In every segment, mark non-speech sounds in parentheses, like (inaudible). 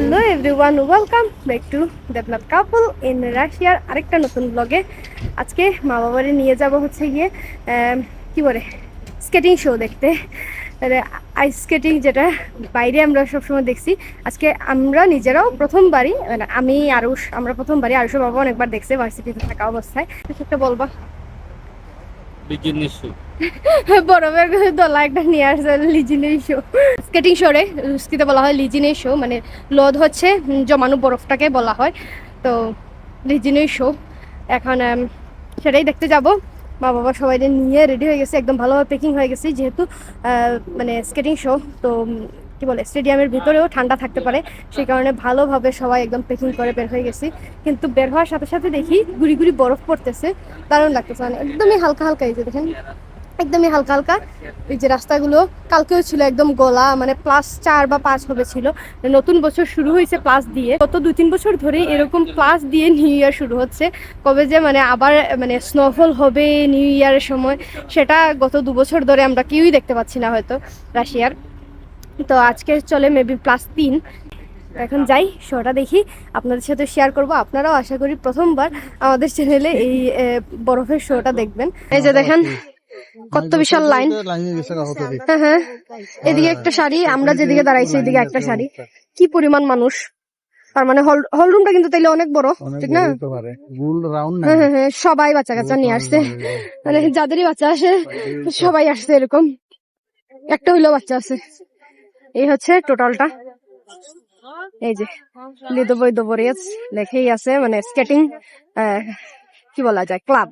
Hello everyone welcome back to Debnath couple in রাশিয়ার আরেকটা নতুন ব্লগে আজকে মা বাবারে নিয়ে যাব হচ্ছে গিয়ে কি বলে স্কেটিং শো দেখতে। আইস স্কেটিং যেটা বাইরে আমরা সবসময় দেখছি আজকে আমরা নিজেরাও প্রথমবারই মানে আমি আরুষ আমরা প্রথমবারই আরুষের বাবা অনেকবার দেখছে ভার্সিটিতে থাকা অবস্থায়। কিছু একটা বলবা? বরফের দলা একটা নিয়ে আসছে লিজিনের শো স্কেটিং শোরে রুস্কিতে বলা হয় লিজিনের শো মানে লোদ হচ্ছে জমানো বরফটাকে বলা হয়। তো লিজিনের শো। এখন সেটাই দেখতে যাব। মা বাবা সবাই নিয়ে রেডি হয়ে গেছে, একদম ভালোভাবে প্যাকিং হয়ে গেছে, যেহেতু মানে স্কেটিং শো। তো কি বলে, স্টেডিয়ামের ভিতরেও ঠান্ডা থাকতে পারে, সেই কারণে ভালোভাবে সবাই একদম প্যাকিং করে বের হয়ে গেছি। কিন্তু বের হওয়ার সাথে সাথে দেখি, গুড়ি গুড়ি বরফ পড়তেছে, দারুণ লাগতেছে মানে একদমই হালকা হালকা এই যে দেখেন। একদমই হালকা হালকা। এই যে রাস্তাগুলো কালকেও ছিল একদম গলা মানে প্লাস চার বা পাঁচ হবে ছিল। নতুন বছর শুরু হয়েছে প্লাস দিয়ে। গত দুই তিন বছর ধরে এরকম প্লাস দিয়ে নিউ ইয়ার শুরু হচ্ছে। কবে যে মানে আবার মানে স্নোফল হবে নিউ ইয়ারের সময়, সেটা গত দু বছর ধরে আমরা কেউই দেখতে পাচ্ছি না হয়তো রাশিয়ার। তো আজকে চলে মেবি প্লাস তিন। এখন যাই, শোটা দেখি। আপনাদের সাথে শেয়ার করব। আপনারাও আশা করি প্রথমবার আমাদের চ্যানেলে এই বরফের শোটা দেখবেন। এই যে দেখেন কত বিশাল লাইন? হ্যাঁ হ্যাঁ। এদিকে একটা শাড়ি আমরা যেদিকে দাঁড়াইছি এদিকে একটা শাড়ি। কি পরিমাণ মানুষ? তার মানে হল হল রুমটা কিন্তু তাইলে অনেক বড় ঠিক না? হ্যাঁ হ্যাঁ হ্যাঁ সবাই বাচ্চা কাচ্চা নিয়ে আসছে। মানে যাদেরই বাচ্চা আসে সবাই আসছে এরকম। একটা হইলেও বাচ্চা আছে। এই হচ্ছে টোটালটা। এই যে লিদোবই দোবরিয়াস লেখেই আছে মানে স্কেটিং কি বলা যায় ক্লাব।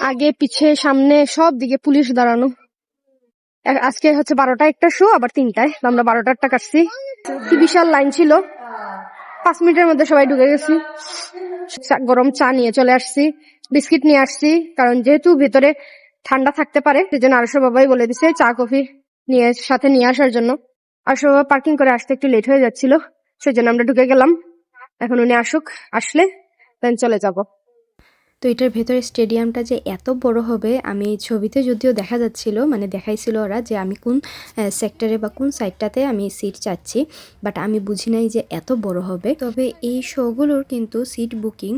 আগে পিছে সামনে সব দিকে পুলিশ দাঁড়ানো। আজকে হচ্ছে বারোটা একটা শো আবার তিনটায়। আমরা বারোটারটা কাটছি। কি বিশাল লাইন ছিল। পাঁচ মিনিটের মধ্যে সবাই ঢুকে গেছি। গরম চা নিয়ে চলে আসছি। বিস্কিট নিয়ে আসছি। কারণ যেহেতু ভেতরে ঠান্ডা থাকতে পারে, সেজন্য আরশো বাবাই বলে দিছে চা, কফি নিয়ে সাথে নিয়ে আসার জন্য। আরশো বাবা পার্কিং করে আসতে একটু লেট হয়ে যাচ্ছিল, সেজন্য আমরা ঢুকে গেলাম। এখন উনি আসুক, আসলে দেন চলে যাব। তো এটার ভেতরে স্টেডিয়ামটা যে এত বড় হবে, আমি ছবিতে যদিও দেখা যাচ্ছিল মানে দেখাইছিল ওরা যে আমি কোন সেক্টরে বা কোন সাইডটাতে আমি সিট চাচ্ছি বাট আমি বুঝি নাই যে এত বড় হবে। তবে এই শোগুলোর কিন্তু সিট বুকিং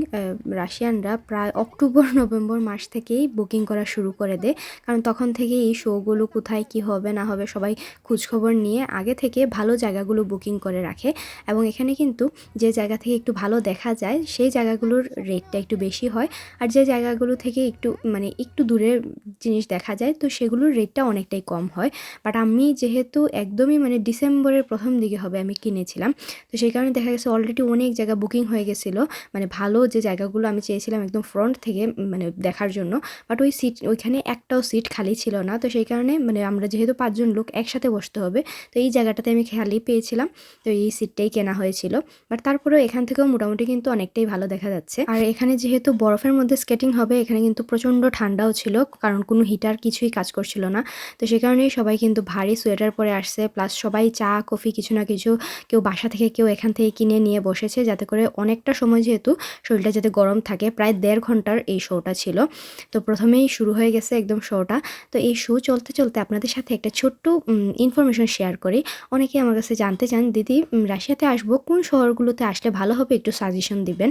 রাশিয়ানরা প্রায় অক্টোবর, (laughs) নভেম্বর মাস থেকেই বুকিং করা শুরু করে দেয়। কারণ তখন থেকে এই শোগুলো কোথায়, কি হবে, না হবে, সবাই খোঁজখবর নিয়ে আগে থেকে ভালো জায়গাগুলো বুকিং করে রাখে। এবং এখানে কিন্তু যে জায়গা থেকে একটু ভালো দেখা যায়, সেই জায়গাগুলোর রেটটা একটু বেশি হয়। আর যে জায়গাগুলো থেকে একটু মানে একটু দূরের জিনিস দেখা যায়, তো সেগুলোর রেটটা অনেকটাই কম হয়। বাট আমি যেহেতু একদমই মানে ডিসেম্বরের প্রথম দিকে হবে আমি কিনেছিলাম, তো সেই কারণে দেখা গেছে অলরেডি অনেক জায়গা বুকিং হয়ে গেছিল। মানে ভালো যে জায়গাগুলো আমি চেয়েছিলাম একদম ফ্রন্ট থেকে মানে দেখার জন্য। বাট ওই সিট ওইখানে একটাও সিট খালি ছিল না, তো সেই কারণে মানে আমরা যেহেতু পাঁচজন লোক একসাথে বসতে হবে, তো এই জায়গাটাতে আমি খালি পেয়েছিলাম, তো এই সিটটাই কেনা হয়েছিল। বাট তারপরেও এখান থেকেও মোটামুটি কিন্তু অনেকটাই ভালো দেখা যাচ্ছে। আর এখানে যেহেতু বরফের মধ্যে স্কেটিং হবে, এখানে কিন্তু প্রচণ্ড ঠান্ডাও ছিল, কারণ কোনো হিটার কিছুই কাজ করছিল না। তো সে কারণেই সবাই কিন্তু ভারী সোয়েটার পরে আসছে প্লাস সবাই চা কফি কিছু না কিছু কেউ বাসা থেকে কেউ এখান থেকে কিনে নিয়ে বসেছে, যাতে করে অনেকটা সময় যেহেতু শরীরটা যাতে গরম থাকে, প্রায় দেড় ঘণ্টার এই শোটা ছিল। তো প্রথমেই শুরু হয়ে গেছে একদম শোটা তো এই শো চলতে চলতে আপনাদের সাথে একটা ছোট্ট ইনফরমেশন শেয়ার করি। অনেকে আমার কাছে জানতে চান, দিদি রাশিয়াতে আসব, কোন শহরগুলোতে আসলে ভালো হবে একটু সাজেশন দিবেন?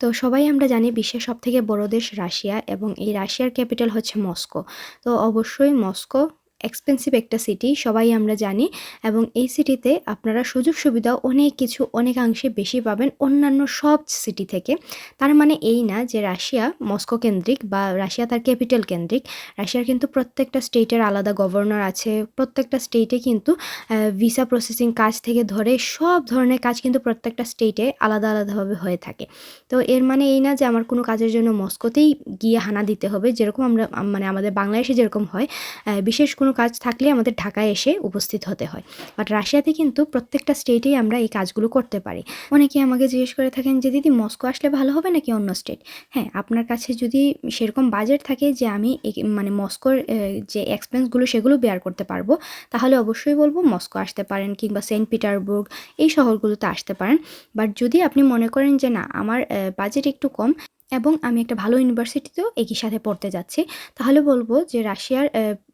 তো সবাই আমরা জানি বিশ্বের সবথেকে বড় দেশ রাশিয়া এবং এই রাশিয়ার ক্যাপিটাল হচ্ছে মস্কো। তো অবশ্যই মস্কো এক্সপেন্সিভ একটা সিটি সবাই আমরা জানি, এবং এই সিটিতে আপনারা সুযোগ সুবিধা অনেক কিছু অনেকাংশে বেশি পাবেন অন্যান্য সব সিটি থেকে। তার মানে এই না যে রাশিয়া মস্কো কেন্দ্রিক বা রাশিয়া তার ক্যাপিটাল কেন্দ্রিক। রাশিয়ার কিন্তু প্রত্যেকটা স্টেটের আলাদা গভর্নর আছে, প্রত্যেকটা স্টেটে কিন্তু ভিসা প্রসেসিং কাজ থেকে ধরে সব ধরনের কাজ কিন্তু প্রত্যেকটা স্টেটে আলাদা আলাদাভাবে হয়ে থাকে। তো এর মানে এই না যে আমার কোনো কাজের জন্য মস্কোতেই গিয়ে হানা দিতে হবে, যেরকম আমরা মানে আমাদের বাংলাদেশে যেরকম হয় বিশেষ কোনো কাজ থাকলে আমাদের ঢাকায় এসে উপস্থিত হতে হয়। বাট রাশিয়াতে কিন্তু প্রত্যেকটা স্টেটেই আমরা এই কাজগুলো করতে পারি। অনেকে আমাকে জিজ্ঞেস করে থাকেন যে, দিদি, মস্কো আসলে ভালো হবে নাকি অন্য স্টেট হ্যাঁ আপনার কাছে যদি সেরকম বাজেট থাকে যে, আমি মানে মস্কোর যে এক্সপেন্সগুলো সেগুলো বেয়ার করতে পারব, তাহলে অবশ্যই বলব মস্কো আসতে পারেন কিংবা সেন্ট পিটারবুর্গ এই শহরগুলোতে আসতে পারেন। বাট যদি আপনি মনে করেন যে, না, আমার বাজেট একটু কম এবং আমি একটা ভালো ইউনিভার্সিটিতেও একই সাথে পড়তে যাচ্ছি, তাহলে বলব যে, রাশিয়ার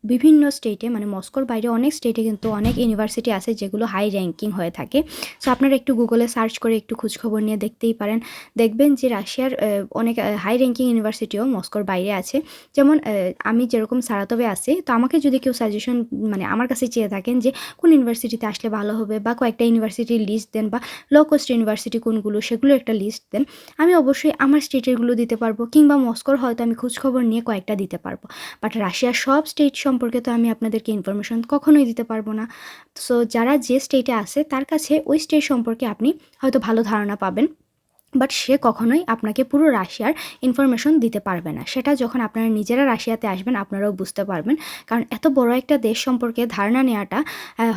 বিভিন্ন স্টেটে মানে মস্কোর বাইরে অনেক স্টেটে কিন্তু অনেক ইউনিভার্সিটি আছে যেগুলো হাই র্যাঙ্কিং হয়ে থাকে। সো আপনারা একটু গুগলে সার্চ করে একটু খোঁজখবর নিয়ে দেখতেই পারেন। দেখবেন যে রাশিয়ার অনেক হাই র্যাঙ্কিং ইউনিভার্সিটিও মস্কোর বাইরে আছে। যেমন আমি যেরকম সারাতবে আছি, তো আমাকে যদি কেউ সাজেশন মানে আমার কাছে চেয়ে থাকেন যে কোন ইউনিভার্সিটিতে আসলে ভালো হবে বা কয়েকটা ইউনিভার্সিটির লিস্ট দেন বা লো কস্ট ইউনিভার্সিটি কোনগুলো, সেগুলো একটা লিস্ট দেন, আমি অবশ্যই আমার স্টেটেরগুলো দিতে পারব কিংবা মস্কোর হয়তো আমি খোঁজখবর নিয়ে কয়েকটা দিতে পারব। বাট রাশিয়ার সব স্টেট সম্পর্কে তো আমি আপনাদেরকে ইনফরমেশন কখনোই দিতে পারব না। সো যারা যে স্টেটে আছে, তার কাছে ওই স্টেট সম্পর্কে আপনি হয়তো ভালো ধারণা পাবেন। বাট সে কখনোই আপনাকে পুরো রাশিয়ার ইনফরমেশন দিতে পারবে না। সেটা যখন আপনারা নিজেরা রাশিয়াতে আসবেন, আপনারাও বুঝতে পারবেন। কারণ এত বড় একটা দেশ সম্পর্কে ধারণা নেওয়াটা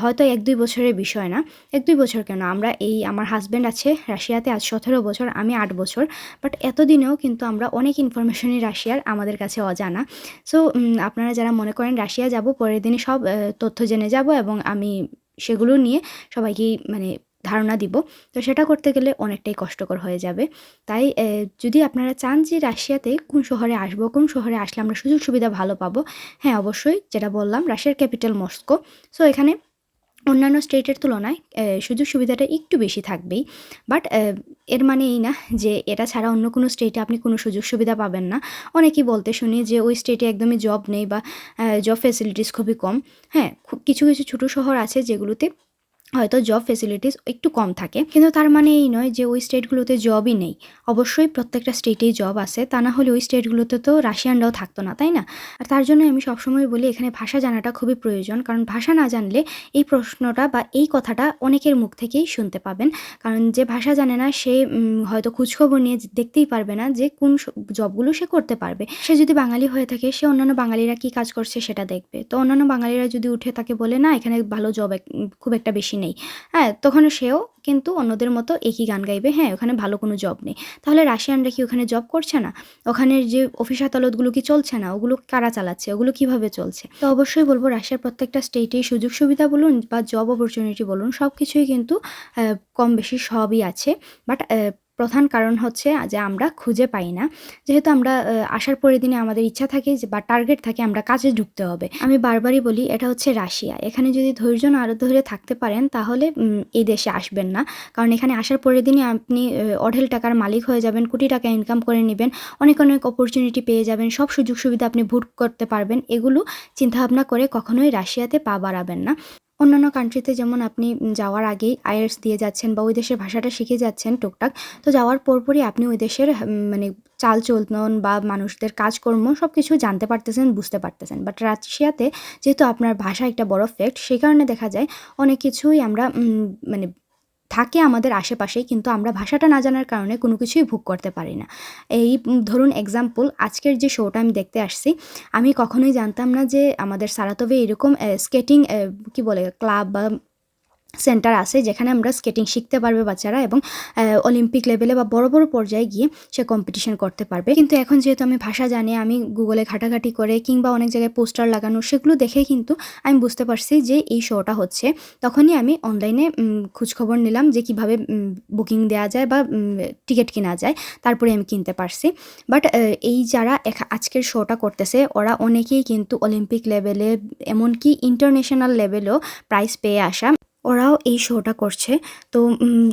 হয়তো এক দুই বছরের বিষয় না। এক দুই বছর কেন? আমরা এই, আমার হাজব্যান্ড আছে রাশিয়াতে আজ সতেরো বছর, আমি আট বছর। বাট এতদিনেও কিন্তু আমরা অনেক ইনফরমেশনই রাশিয়ার আমাদের কাছে অজানা। সো আপনারা যারা মনে করেন রাশিয়া যাব, পরের দিনই সব তথ্য জেনে যাব এবং আমি সেগুলো নিয়ে সবাইকেই মানে ধারণা দিব। তো সেটা করতে গেলে অনেকটাই কষ্টকর হয়ে যাবে। তাই যদি আপনারা চান যে রাশিয়াতে কোন শহরে আসব, কোন শহরে আসলে আমরা সুযোগ সুবিধা ভালো পাবো হ্যাঁ অবশ্যই যেটা বললাম, রাশিয়ার ক্যাপিটাল মস্কো। সো, এখানে অন্যান্য স্টেটের তুলনায় সুযোগ সুবিধাটা একটু বেশি থাকবেই। বাট এর মানে এই না যে এটা ছাড়া অন্য কোনো স্টেটে আপনি কোনো সুযোগ সুবিধা পাবেন না। অনেকেই বলতে শুনি যে ওই স্টেটে একদমই জব নেই বা জব ফেসিলিটিস খুবই কম। হ্যাঁ কিছু কিছু ছোটো শহর আছে যেগুলোতে হয়তো জব ফেসিলিটিস একটু কম থাকে। কিন্তু তার মানে এই নয় যে ওই স্টেটগুলোতে জবই নেই। অবশ্যই প্রত্যেকটা স্টেটেই জব আছে। তা না হলে ওই স্টেটগুলোতে তো রাশিয়ানরাও থাকতো না, তাই না? আর তার জন্য আমি সবসময় বলি, এখানে ভাষা জানাটা খুবই প্রয়োজন। কারণ ভাষা না জানলে এই প্রশ্নটা বা এই কথাটা অনেকের মুখ থেকেই শুনতে পাবেন। কারণ যে ভাষা জানে না, সে হয়তো খোঁজখবর নিয়ে দেখতেই পারবে না যে কোন জবগুলো সে করতে পারবে। সে যদি বাঙালি হয়ে থাকে, সে অন্যান্য বাঙালিরা কি কাজ করছে সেটা দেখবে। তো অন্যান্য বাঙালিরা যদি উঠে তাকে বলে, না, এখানে ভালো জব খুব একটা বেশি নেই। হ্যাঁ তখন সেও কিন্তু অন্যদের মতো একই গান গাইবে। হ্যাঁ ওখানে ভালো কোনো জব নেই। তাহলে রাশিয়ানরা কি ওখানে জব করছে না? ওখানের যে অফিস আদালতগুলো কি চলছে না? ওগুলো কারা চালাচ্ছে? ওগুলো কীভাবে চলছে? তো অবশ্যই বলব, রাশিয়ার প্রত্যেকটা স্টেটেই সুযোগ সুবিধা বলুন বা জব অপরচুনিটি বলুন সব কিছুই কিন্তু কম বেশি সবই আছে। বাট প্রধান কারণ হচ্ছে যে আমরা খুঁজে পাই না। যেহেতু আমরা আসার পরের দিনে আমাদের ইচ্ছা থাকে যে, বা টার্গেট থাকে আমরা কাজে ঢুকতে হবে। আমি বারবারই বলি, এটা হচ্ছে রাশিয়া। এখানে যদি ধৈর্য না আরও ধরে থাকতে পারেন, তাহলে এই দেশে আসবেন না। কারণ এখানে আসার পরের দিনে আপনি অঢেল টাকার মালিক হয়ে যাবেন, কোটি টাকা ইনকাম করে নেবেন, অনেক অনেক অপরচুনিটি পেয়ে যাবেন, সব সুযোগ সুবিধা আপনি ভোট করতে পারবেন। এগুলো চিন্তাভাবনা করে কখনোই রাশিয়াতে পা বাড়াবেন না। অন্যান্য কান্ট্রিতে যেমন আপনি যাওয়ার আগেই আয়ার্স দিয়ে যাচ্ছেন বা ওই দেশের ভাষাটা শিখে যাচ্ছেন টুকটাক, তো যাওয়ার পরপরই আপনি ওই দেশের মানে চাল চলন বা মানুষদের কাজকর্ম সব কিছু জানতে পারতেছেন, বুঝতে পারতেছেন। বাট রাশিয়াতে যেহেতু আপনার ভাষা একটা বড় ফ্যাক্ট সেই কারণে দেখা যায় অনেক কিছুই আমরা মানে থাকে আমাদের আশেপাশেই কিন্তু আমরা ভাষাটা না জানার কারণে কোনো কিছুই ভোগ করতে পারি না। এই ধরুন এক্সাম্পল আজকের যে শোটা আমি দেখতে আসছি, আমি কখনোই জানতাম না যে আমাদের সারাতবে এরকম স্কেটিং কি বলে ক্লাব বা সেন্টার আছে যেখানে আমরা স্কেটিং শিখতে পারবে বাচ্চারা এবং অলিম্পিক লেভেলে বা বড় বড় পর্যায়ে গিয়ে সে কম্পিটিশন করতে পারবে। কিন্তু এখন যেহেতু আমি ভাষা জানি, আমি গুগলে ঘাটাঘাটি করে কিংবা অনেক জায়গায় পোস্টার লাগানো, সেগুলো দেখে কিন্তু আমি বুঝতে পারছি যে এই শোটা হচ্ছে। তখনই আমি অনলাইনে খোঁজখবর নিলাম যে কীভাবে বুকিং দেওয়া যায় বা টিকিট কেনা যায়, তারপরে আমি কিনতে পারছি। বাট এই যারা আজকের শোটা করতেছে, ওরা অনেকেই কিন্তু অলিম্পিক লেভেলে এমনকি ইন্টারন্যাশনাল লেভেলেও প্রাইজ পেয়ে আসা। ওরাও এই শোটা করছে। তো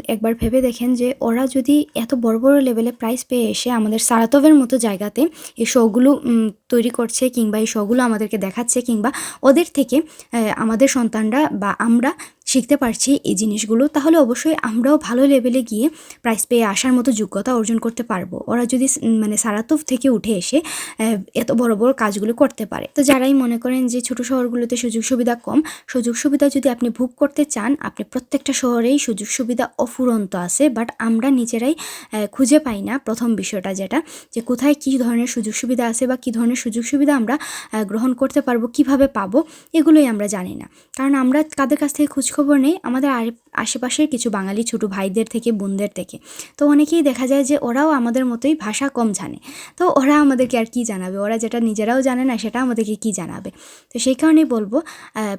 একবার ভেবে দেখেন যে ওরা যদি এত বড় বড় লেভেলে প্রাইজ পেয়ে এসে আমাদের সারাতবের মতো জায়গাতে এই শোগুলো তৈরি করছে কিংবা এই শোগুলো আমাদেরকে দেখাচ্ছে কিংবা ওদের থেকে আমাদের সন্তানরা বা আমরা শিখতে পারছি এই জিনিসগুলো, তাহলে অবশ্যই আমরাও ভালো লেভেলে গিয়ে প্রাইজ পেয়ে আসার মতো যোগ্যতা অর্জন করতে পারব। ওরা যদি মানে সারাতব থেকে উঠে এসে এত বড় বড় কাজগুলো করতে পারে। তো যারাই মনে করেন যে ছোট শহরগুলোতে সুযোগ সুবিধা কম, সুযোগ সুবিধা যদি আপনি ভোগ করতে চান, আপনি প্রত্যেকটা শহরেই সুযোগ সুবিধা অফুরন্ত আছে বাট আমরা নিজেরাই খুঁজে পাই না প্রথম বিষয়টা যেটা, যে কোথায় কী ধরনের সুযোগ সুবিধা আছে বা কী ধরনের সুযোগ সুবিধা আমরা গ্রহণ করতে পারব, কীভাবে পাবো, এগুলোই আমরা জানি না। কারণ আমরা কাদের কাছ থেকে খোঁজখবর নেই আমাদের আর আশেপাশের কিছু বাঙালি ছোটো ভাইদের থেকে, বোনদের থেকে। তো অনেকেই দেখা যায় যে ওরাও আমাদের মতোই ভাষা কম জানে। তো ওরা আমাদেরকে আর কি জানাবে? ওরা যেটা নিজেরাও জানে না, সেটা আমাদেরকে কি জানাবে? তো সেই কারণেই বলব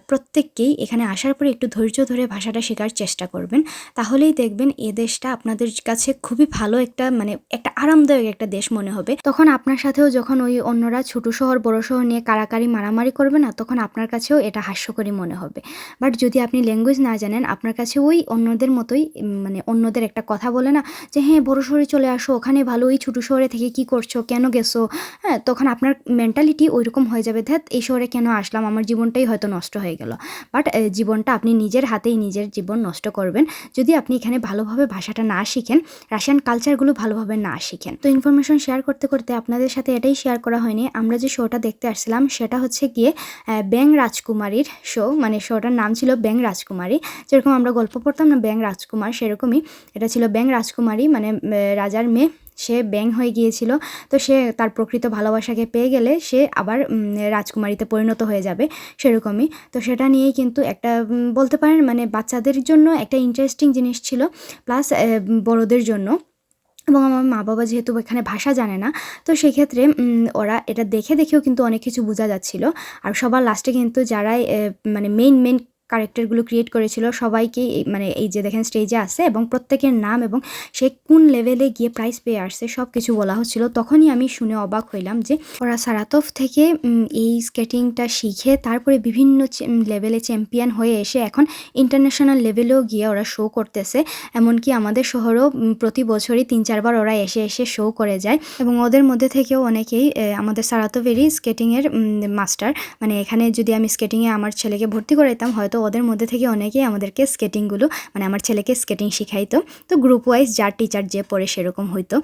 প্রত্যেককেই এখানে আসার পরে একটু ধৈর্য ধরে ভাষাটা শেখার চেষ্টা করবেন। তাহলেই দেখবেন এ দেশটা আপনাদের কাছে খুবই ভালো একটা মানে একটা আরামদায়ক একটা দেশ মনে হবে। তখন আপনার সাথেও যখন ওই অন্যরা ছোট শহর, বড় শহর নিয়ে কারাকারি, মারামারি করবে না, তখন আপনার কাছেও এটা হাস্যকরী মনে হবে। বাট যদি আপনি ল্যাঙ্গুয়েজ না জানেন, আপনার কাছে ওই অন্যদের মতোই মানে অন্যদের একটা কথা বলে না যে হ্যাঁ বড়ো শহরে চলে আসো, ওখানে ভালো ওই ছোটো শহরে থেকে কি করছ, কেন গেছো? হ্যাঁ তখন আপনার মেন্টালিটি ওইরকম হয়ে যাবে ধ্যাত এই শহরে কেন আসলাম? আমার জীবনটাই হয়তো নষ্ট হয়ে গেল। বাট জীবনটা আপনি নিজের হাতেই নিজের জীবন নষ্ট করবেন। যদি আপনি এখানে ভালোভাবে ভাষাটা না শিখেন রাশিয়ান কালচারগুলো ভালোভাবে না শিখেন। তো ইনফরমেশন শেয়ার করতে করতে আপনাদের সাথে এটাই শেয়ার করা হয়নি। আমরা যে শোটা দেখতে আসছিলাম, সেটা হচ্ছে গিয়ে ব্যাং রাজকুমারীর শো মানে শোটার নাম ছিল ব্যাং রাজকুমারী। যেরকম আমরা গল্প পড়তাম না ব্যাং রাজকুমার সেরকমই। এটা ছিল ব্যাং রাজকুমারী মানে রাজার মেয়ে। সে ব্যাং হয়ে গিয়েছিল। তো সে তার প্রকৃত ভালোবাসাকে পেয়ে গেলে সে আবার রাজকুমারীতে পরিণত হয়ে যাবে সেরকমই। তো সেটা নিয়েই কিন্তু একটা বলতে পারেন মানে বাচ্চাদের জন্য একটা ইন্টারেস্টিং জিনিস ছিল প্লাস বড়দের জন্য। এবং আমার মা বাবা যেহেতু এখানে ভাষা জানে না, তো সেক্ষেত্রে ওরা এটা দেখে দেখেও কিন্তু অনেক কিছু বোঝা যাচ্ছিল। আর সবার লাস্টে কিন্তু যারাই মানে মেইন মেইন ক্যারেক্টারগুলো ক্রিয়েট করেছিল, সবাইকেই মানে এই যে দেখেন স্টেজে আসছে এবং প্রত্যেকের নাম এবং সে কোন লেভেলে গিয়ে প্রাইজ পেয়ে আসছে সব কিছু বলা হচ্ছিল। তখনই আমি শুনে অবাক হইলাম যে ওরা সারাতফ থেকে এই স্কেটিংটা শিখে তারপরে বিভিন্ন লেভেলে চ্যাম্পিয়ন হয়ে এসে এখন ইন্টারন্যাশনাল লেভেলেও গিয়ে ওরা শো করতেছে। এমনকি আমাদের শহরেও প্রতি বছরই তিন চারবার ওরা এসে এসে শো করে যায় এবং ওদের মধ্যে থেকেও অনেকেই আমাদের সারাতফেরই স্কেটিংয়ের মাস্টার মানে এখানে যদি আমি স্কেটিংয়ে আমার ছেলেকে ভর্তি করাইতাম, হয়তো ওদের মধ্যে থেকে অনেকেই আমাদেরকে স্কেটিংগুলো মানে আমার ছেলেকে স্কেটিং শিখাইতো। তো গ্রুপ ওয়াইজ যার টিচার যে পড়ে সেরকম হইতো।